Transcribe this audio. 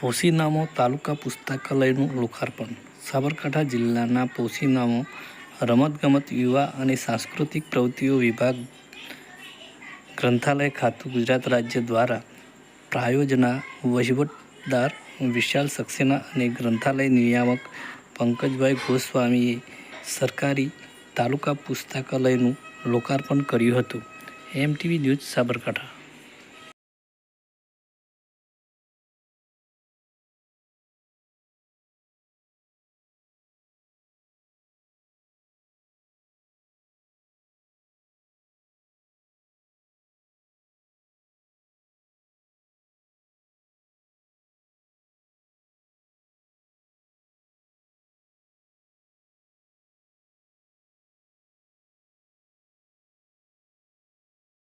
પોશીનામો તાલુકા પુસ્તકાલયનું લોકાર્પણ. સાબરકાંઠા જિલ્લાના પોશીનામો રમતગમત, યુવા અને સાંસ્કૃતિક પ્રવૃત્તિઓ વિભાગ ગ્રંથાલય ખાતું ગુજરાત રાજ્ય દ્વારા પ્રાયોજના વહીવટદાર વિશાલ સક્સેના અને ગ્રંથાલય નિયામક પંકજભાઈ ગોસ્વામીએ સરકારી તાલુકા પુસ્તકાલયનું લોકાર્પણ કર્યું હતું. MTV news Sabarkantha.